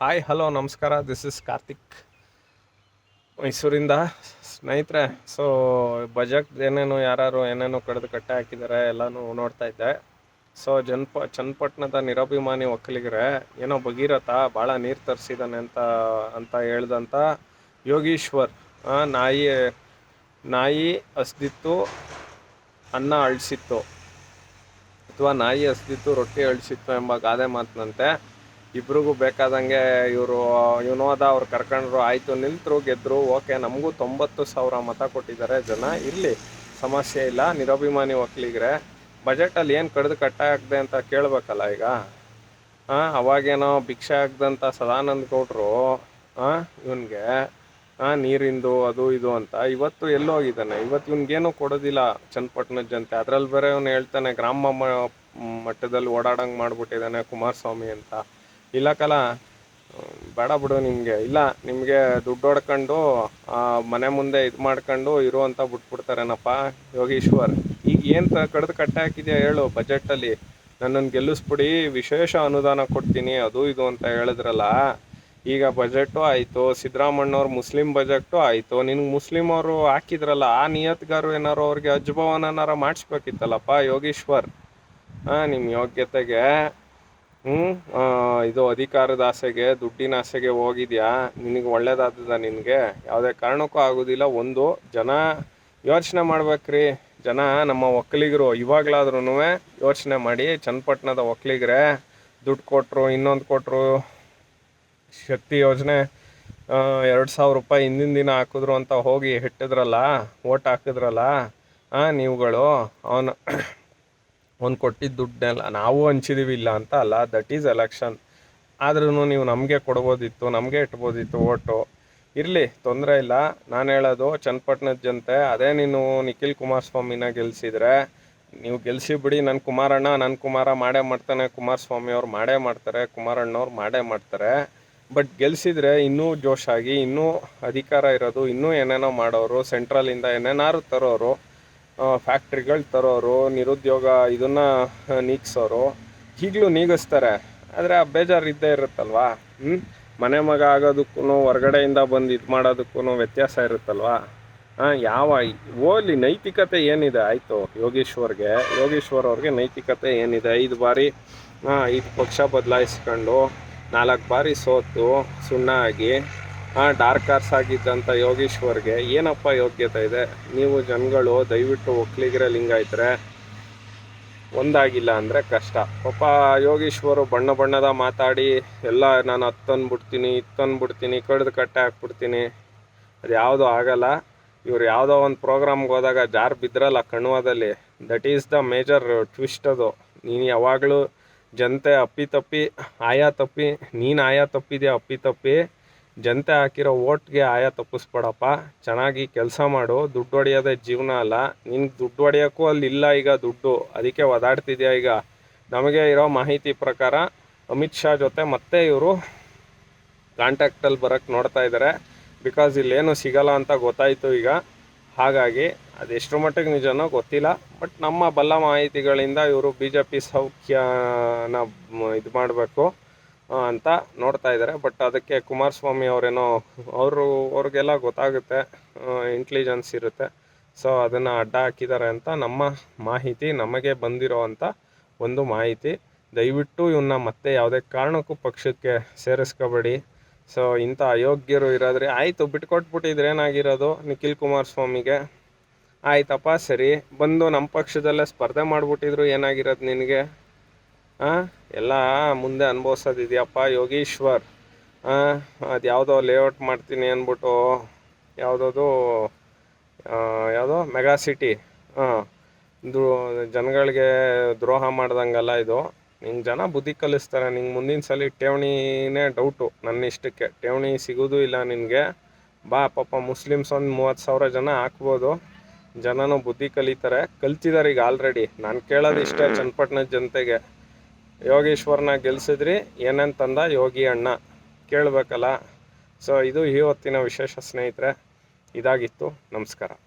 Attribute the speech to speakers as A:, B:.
A: Hi hello ನಮಸ್ಕಾರ. This is Karthik ಮೈಸೂರಿಂದ ಸ್ನೇಹಿತರೆ ಸೊ ಬಜೆಟ್ ಏನೇನು ಯಾರು ಏನೇನು ಕಡ್ದು ಕಟ್ಟೆ ಹಾಕಿದ್ದಾರೆ ಎಲ್ಲನೂ ನೋಡ್ತಾ ಇದ್ದೆ. ಸೊ ಜನ್ಪ, ಚನ್ನಪಟ್ಟಣದ ನಿರಾಭಿಮಾನಿ ಒಕ್ಕಲಿಗರೆ, ಏನೋ ಭಗೀರಥ ಭಾಳ ನೀರು ತರಿಸಿದ್ದಾನೆ ಅಂತ ಅಂತ ಹೇಳ್ದಂಥ ಯೋಗೀಶ್ವರ್ ನಾಯಿ ನಾಯಿ ಹಸ್ದಿತ್ತು ಅನ್ನ ಅಳಿಸಿತ್ತು. ಅಥವಾ ನಾಯಿ ಹಸ್ದಿತ್ತು ರೊಟ್ಟಿ ಅಳಿಸಿತ್ತು ಎಂಬ ಗಾದೆ ಮಾತಿನಂತೆ. ಇಬ್ರಿಗೂ ಬೇಕಾದಂಗೆ ಇವರು ವಿನೋದ ಅವ್ರು ಕರ್ಕೊಂಡ್ರು, ಆಯಿತು ನಿಂತರು ಗೆದ್ರು, ಓಕೆ, ನಮಗೂ ತೊಂಬತ್ತು ಸಾವಿರ ಮತ ಕೊಟ್ಟಿದ್ದಾರೆ ಜನ. ಇರಲಿ, ಸಮಸ್ಯೆ ಇಲ್ಲ, ನಿರಭಿಮಾನಿ ಒಕ್ಕಲಿಗರೆ ಬಜೆಟಲ್ಲಿ ಏನು ಕಡ್ದು ಕಟ್ಟಾಗದೆ ಅಂತ ಕೇಳಬೇಕಲ್ಲ ಈಗ? ಹಾಂ ಅವಾಗೇನೋ ಭಿಕ್ಷೆ ಆಗ್ದಂಥ ಸದಾನಂದ ಗೌಡ್ರು ಹಾಂ ಇವನಿಗೆ ಹಾಂ ನೀರಿಂದು, ಅದು ಇದು ಅಂತ ಇವತ್ತು ಎಲ್ಲೋಗಿದ್ದಾನೆ. ಇವತ್ತು ಇವನಿಗೇನು ಕೊಡೋದಿಲ್ಲ ಚನ್ನಪಟ್ಟಣದ ಜನತೆ. ಅದ್ರಲ್ಲಿ ಬೇರೆ ಇವನು ಹೇಳ್ತಾನೆ, ಗ್ರಾಮ ಮಟ್ಟದಲ್ಲಿ ಓಡಾಡಂಗೆ ಮಾಡ್ಬಿಟ್ಟಿದ್ದಾನೆ ಕುಮಾರಸ್ವಾಮಿ ಅಂತ. ಇಲ್ಲ ಕಲ, ಬೇಡ ಬಿಡು ನಿಮಗೆ ಇಲ್ಲ, ನಿಮಗೆ ದುಡ್ಡು ಹೊಡ್ಕೊಂಡು ಮನೆ ಮುಂದೆ ಇದು ಮಾಡ್ಕೊಂಡು ಇರು ಅಂತ ಬಿಟ್ಬಿಡ್ತಾರೇನಪ್ಪ ಯೋಗೀಶ್ವರ್. ಈಗ ಏನು ಕಡ್ದು ಕಟ್ಟೆ ಹಾಕಿದ್ಯಾ ಹೇಳು ಬಜೆಟಲ್ಲಿ ನನ್ನನ್ನು ಗೆಲ್ಲಿಸ್ಬಿಡಿ, ವಿಶೇಷ ಅನುದಾನ ಕೊಡ್ತೀನಿ, ಅದು ಇದು ಅಂತ ಹೇಳಿದ್ರಲ್ಲ. ಈಗ ಬಜೆಟು ಆಯಿತು ಸಿದ್ದರಾಮಣ್ಣವ್ರ ಮುಸ್ಲಿಂ ಬಜೆಟು ಆಯಿತು. ನಿನ್ಗೆ ಮುಸ್ಲಿಂ ಅವರು ಹಾಕಿದ್ರಲ್ಲ, ಆ ನಿಯತ್ಗಾರು ಏನಾರು ಅವ್ರಿಗೆ ಅಜ್ಭವನನಾರ ಮಾಡಿಸ್ಬೇಕಿತ್ತಲ್ಲಪ್ಪ ಯೋಗೀಶ್ವರ್? ಹಾಂ ನಿಮ್ಮ ಯೋಗ್ಯತೆಗೆ ಹ್ಞೂ ಇದು ಅಧಿಕಾರದ ಆಸೆಗೆ, ದುಡ್ಡಿನ ಆಸೆಗೆ ಹೋಗಿದ್ಯಾ? ನಿನಗೆ ಒಳ್ಳೇದಾದದ ನಿನಗೆ? ಯಾವುದೇ ಕಾರಣಕ್ಕೂ ಆಗೋದಿಲ್ಲ. ಒಂದು, ಜನ ಯೋಚನೆ ಮಾಡ್ಬೇಕ್ರಿ. ಜನ ನಮ್ಮ ಒಕ್ಕಲಿಗರು ಇವಾಗಲಾದ್ರೂ ಯೋಚನೆ ಮಾಡಿ ಚನ್ನಪಟ್ಟಣದ ಒಕ್ಕಲಿಗರೇ, ದುಡ್ಡು ಕೊಟ್ಟರು ಇನ್ನೊಂದು ಕೊಟ್ಟರು ಶಕ್ತಿ ಯೋಜನೆ ಎರಡು ಸಾವಿರ ರೂಪಾಯಿ ಹಿಂದಿನ ದಿನ ಹಾಕಿದ್ರು ಅಂತ ಹೋಗಿ ಹಿಟ್ಟಿದ್ರಲ್ಲ ಓಟ್ ಹಾಕಿದ್ರಲ್ಲ ಹಾಂ ನೀವುಗಳು, ಅವನು ಅವ್ನು ಕೊಟ್ಟಿದ್ದ ದುಡ್ಡನ್ನೆಲ್ಲ ನಾವು ಹಂಚಿದೀವಿ ಇಲ್ಲ ಅಂತ ಅಲ್ಲ ದಟ್ ಈಸ್ ಎಲೆಕ್ಷನ್ ಆದ್ರೂ ನೀವು ನಮಗೆ ಕೊಡ್ಬೋದಿತ್ತು, ನಮಗೆ ಇಟ್ಬೋದಿತ್ತು ಓಟು ಇರಲಿ, ತೊಂದರೆ ಇಲ್ಲ. ನಾನು ಹೇಳೋದು, ಚನ್ನಪಟ್ಟಣದ ಜನತೆ, ಅದೇ ನೀನು ನಿಖಿಲ್ ಕುಮಾರಸ್ವಾಮಿನ ಗೆಲ್ಸಿದ್ರೆ, ನೀವು ಗೆಲ್ಸಿ ಬಿಡಿ ನನ್ನ ಕುಮಾರಣ್ಣ ನನ್ನ ಕುಮಾರ ಮಾಡೇ ಮಾಡ್ತಾನೆ, ಕುಮಾರಸ್ವಾಮಿ ಅವ್ರು ಮಾಡೇ ಮಾಡ್ತಾರೆ, ಕುಮಾರಣ್ಣವ್ರು ಮಾಡೇ ಮಾಡ್ತಾರೆ. ಬಟ್ ಗೆಲ್ಸಿದ್ರೆ ಇನ್ನೂ ಜೋಶಾಗಿ, ಇನ್ನೂ ಅಧಿಕಾರ ಇರೋದು, ಇನ್ನೂ ಏನೇನೋ ಮಾಡೋರು ಸೆಂಟ್ರಲಿಂದ ಏನೇನಾದ್ರು ತರೋರು ಫ್ಯಾಕ್ಟ್ರಿಗಳು ತರೋರು, ನಿರುದ್ಯೋಗ ಇದನ್ನ ನೀಗ್ಸೋರು, ಈಗಲೂ ನೀಗಿಸ್ತಾರೆ. ಆದರೆ ಆ ಬೇಜಾರು ಇದ್ದೇ ಇರುತ್ತಲ್ವಾ? ಮನೆ ಮಗ ಆಗೋದಕ್ಕೂ ಹೊರ್ಗಡೆಯಿಂದ ಬಂದು ಇದು ಮಾಡೋದಕ್ಕೂ ವ್ಯತ್ಯಾಸ ಇರುತ್ತಲ್ವಾ? ಹಾಂ ಯಾವ ಓಲಿ ನೈತಿಕತೆ ಏನಿದೆ? ಆಯಿತು, ಯೋಗೇಶ್ವರ್ಗೆ, ಯೋಗೇಶ್ವರ್ ಅವ್ರಿಗೆ ನೈತಿಕತೆ ಏನಿದೆ? ಐದು ಬಾರಿ ಐದು ಪಕ್ಷ ಬದಲಾಯಿಸ್ಕೊಂಡು, ನಾಲ್ಕು ಬಾರಿ ಸೋತು, ಸುಣ್ಣ ಆಗಿ ಡಾರ್ಕ್ ಆರ್ಸ್ ಆಗಿದ್ದಂಥ ಯೋಗೇಶ್ವರ್ಗೆ ಏನಪ್ಪ ಯೋಗ್ಯತೆ ಇದೆ? ನೀವು ಜನಗಳು ದಯವಿಟ್ಟು ಒಕ್ಕಲಿಗರ ಲಿಂಗಾಯ್ತರೆ ಒಂದಾಗಿಲ್ಲ ಅಂದರೆ ಕಷ್ಟ. ಪಾಪ ಯೋಗೀಶ್ವರು ಬಣ್ಣ ಬಣ್ಣದ ಮಾತಾಡಿ, ಎಲ್ಲ ನಾನು ಹತ್ತನ್ಬಿಡ್ತೀನಿ ಬಿಡ್ತೀನಿ ಇತ್ತನ್ನು ಬಿಡ್ತೀನಿ ಕಡ್ದು ಕಟ್ಟೆ ಹಾಕ್ಬಿಡ್ತೀನಿ. ಅದು ಯಾವುದೂ ಆಗಲ್ಲ. ಇವ್ರು ಯಾವುದೋ ಒಂದು ಪ್ರೋಗ್ರಾಮ್ಗೆ ಹೋದಾಗ ಜಾರ್ ಬಿದ್ರಲ್ಲ ಕಣ್ವದಲ್ಲಿ. That is the major twist ಅದು. ನೀನು ಯಾವಾಗಲೂ ಜನತೆ ಅಪ್ಪಿ ತಪ್ಪಿ, ಆಯಾ ತಪ್ಪಿ, ನೀನು ಆಯಾ ತಪ್ಪಿದೆಯಾ ಅಪ್ಪಿ ತಪ್ಪಿ? ಜನತೆ ಹಾಕಿರೋ ಓಟ್ಗೆ ಆಯ ತಪ್ಪಿಸ್ಬೇಡಪ್ಪ. ಚೆನ್ನಾಗಿ ಕೆಲಸ ಮಾಡು, ದುಡ್ಡು ಹೊಡೆಯೋದೇ ಜೀವನ ಅಲ್ಲ. ನಿನ್ಗೆ ದುಡ್ಡು ಹೊಡೆಯೋಕ್ಕೂ ಅಲ್ಲಿ ಇಲ್ಲ ಈಗ ದುಡ್ಡು. ಅದಕ್ಕೆ ಒದಾಡ್ತಿದ್ಯಾ ಈಗ? ನಮಗೆ ಇರೋ ಮಾಹಿತಿ ಪ್ರಕಾರ ಅಮಿತ್ ಶಾ ಜೊತೆ ಮತ್ತೆ ಇವರು ಕಾಂಟ್ಯಾಕ್ಟಲ್ಲಿ ಬರೋಕ್ಕೆ ನೋಡ್ತಾ ಇದ್ದಾರೆ ಬಿಕಾಸ್ ಇಲ್ಲೇನು ಸಿಗಲ್ಲ ಅಂತ ಗೊತ್ತಾಯಿತು ಈಗ. ಹಾಗಾಗಿ ಅದೆಷ್ಟರ ಮಟ್ಟಿಗೆ ನಿಜನೋ ಗೊತ್ತಿಲ್ಲ. ಬಟ್ ನಮ್ಮ ಬಲ್ಲ ಮಾಹಿತಿಗಳಿಂದ ಇವರು ಬಿ ಜೆ ಪಿ ಸೌಖ್ಯನ ಇದು ಮಾಡಬೇಕು. ಅಂತ ನೋಡ್ತಾ ಇದ್ದಾರೆ. ಬಟ್ ಅದಕ್ಕೆ ಕುಮಾರಸ್ವಾಮಿ ಅವರೇನೋ, ಅವರು, ಅವ್ರಿಗೆಲ್ಲ ಗೊತ್ತಾಗುತ್ತೆ ಇಂಟೆಲಿಜೆನ್ಸ್ ಇರುತ್ತೆ. ಸೊ ಅದನ್ನು ಅಡ್ಡ ಹಾಕಿದ್ದಾರೆ ಅಂತ ನಮ್ಮ ಮಾಹಿತಿ, ನಮಗೆ ಬಂದಿರೋ ಅಂಥ ಒಂದು ಮಾಹಿತಿ. ದಯವಿಟ್ಟು ಇವನ್ನ ಮತ್ತೆ ಯಾವುದೇ ಕಾರಣಕ್ಕೂ ಪಕ್ಷಕ್ಕೆ ಸೇರಿಸ್ಕೋಬೇಡಿ. ಸೊ ಇಂಥ ಅಯೋಗ್ಯರು ಇರೋದ್ರೆ, ಆಯಿತು, ಬಿಟ್ಕೊಟ್ಬಿಟ್ಟಿದ್ರೆ ಏನಾಗಿರೋದು ನಿಖಿಲ್ ಕುಮಾರಸ್ವಾಮಿಗೆ? ಆಯ್ತಪ್ಪ, ಸರಿ. ಬಂದು ನಮ್ಮ ಪಕ್ಷದಲ್ಲೇ ಸ್ಪರ್ಧೆ ಮಾಡಿಬಿಟ್ಟಿದ್ರು ಏನಾಗಿರೋದು ನಿನಗೆ? ಎಲ್ಲ ಮುಂದೆ ಅನುಭವಿಸೋದಿದೆಯಪ್ಪ ಯೋಗೀಶ್ವರ್. ಹಾಂ ಅದು ಯಾವುದೋ ಲೇಔಟ್ ಮಾಡ್ತೀನಿ ಅಂದ್ಬಿಟ್ಟು ಯಾವುದದು ಯಾವುದೋ ಮೆಗಾ ಸಿಟಿ ಹಾಂ ಜನಗಳಿಗೆ ದ್ರೋಹ ಮಾಡ್ದಂಗಲ್ಲ ಇದು. ನಿಂಗೆ ಜನ ಬುದ್ಧಿ ಕಲಿಸ್ತಾರೆ. ನಿಂಗೆ ಮುಂದಿನ ಸಲ ಠೇವಣಿನೇ ಡೌಟು ನನ್ನ ಇಷ್ಟಕ್ಕೆ. ಠೇವಣಿ ಸಿಗೋದು ಇಲ್ಲ ನಿನಗೆ. ಬಾ ಪಾಪ ಮುಸ್ಲಿಮ್ಸ್ ಒಂದು ಮೂವತ್ತು ಸಾವಿರ ಜನ ಹಾಕ್ಬೋದು. ಜನನೂ ಬುದ್ಧಿ ಕಲಿತಾರೆ. ಕಲ್ತಿದ್ದಾರೆ ಈಗ ಆಲ್ರೆಡಿ ನಾನು ಕೇಳೋದು ಇಷ್ಟೇ ಚನ್ನಪಟ್ಟಣದ ಜನತೆಗೆ. ಯೋಗೇಶ್ವರನ ಗೆಲ್ಸಿದ್ರಿ ಏನಂತಂದ ತಂದ? ಯೋಗಿ ಅಣ್ಣ. ಕೇಳಬೇಕಲ್ಲ. ಸೊ ಇದು ಈ ಹೊತ್ತಿನ ವಿಶೇಷ ಸ್ನೇಹಿತರೆ. ಇದಾಗಿತ್ತು. ನಮಸ್ಕಾರ.